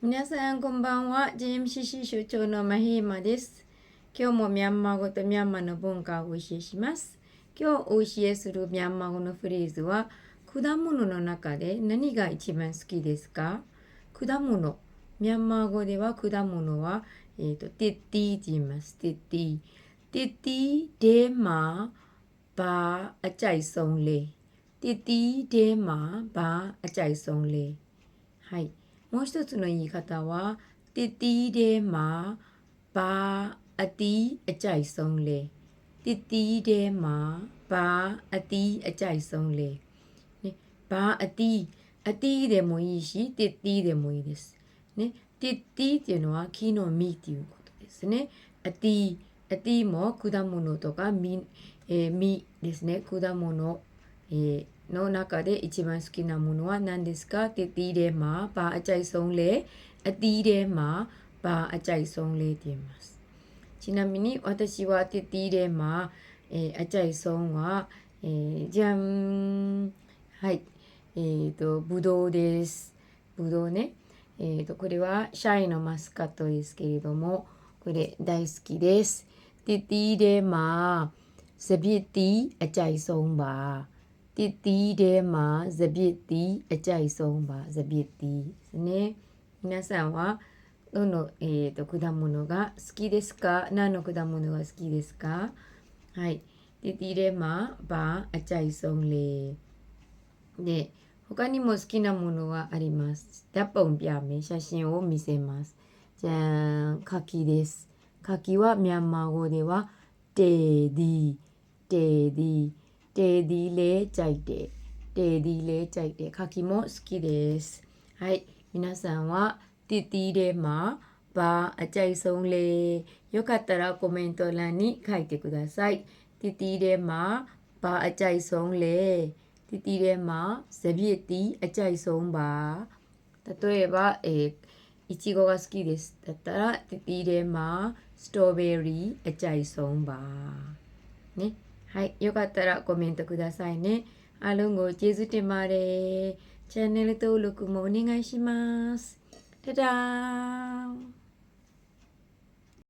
皆さんこんばんは。GMCC 所長のマヒーマです。今日もミャンマー語とミャンマーの文化をお教えします。今日お教えするミャンマー語のフレーズは果物の中で何が一番好きですか？果物。ミャンマー語では果物は、えーと、テッティって言います。テッティ。テッティデマバーアチャイソンレテッティーデマーバーアチャイソンレはい。もう一つの言い方は、ティティデマバアティアチャイソンレ。ティティデマバアティアチャイソンレ。ね、バアティ、アティでもいいし、ティティでもいいです。ね、ティティっていうのは木の実っていうことですね。アティ、アティも果物とか実、えー、実ですね。果物、えーの中で一番好きなものは何ですか？テてティーレマーバーアチャイソンレーティーレマーバーアチャイソンレーティーマす。ちなみに私はテティレマ、えー、アチャイソンは、えー、じゃんはいえっ、とブドウです。ブドウね。えっ、とこれはシャイのマスカットですけれどもこれ大好きです。テティレマーセビエティアチャイソンバー。 တည်တီးထဲမှာစပစ်တီအကြိုက်ဆုံးပါစပစ်တီးね皆さんはどのえっ、と果物が好きですか何の果物が好きですかはいတည်တီးထဲမှာဘာအကြိုက်ဆုံးလဲで他にも好きなものはありますダポンピアメ写真を見せますじゃん柿です柿はミャンマー語ではテディテディテディレチャイテ。テディレチャイテ。柿も好きです。はい、皆さんはティティレマ。バーアチャイソンレ。よかったらコメント欄に書いてください。ティティレマ。バーアチャイソンレ。ティティレマ。セビエティアチャイソンバー。例えば、えイ、いちごが好きです。だったらティティレマ。ーストーベリーアチャイソンバー。ね。はい、よかったらコメントくださいね。あるんごチェズテマレチャンネル登録もお願いします。ただー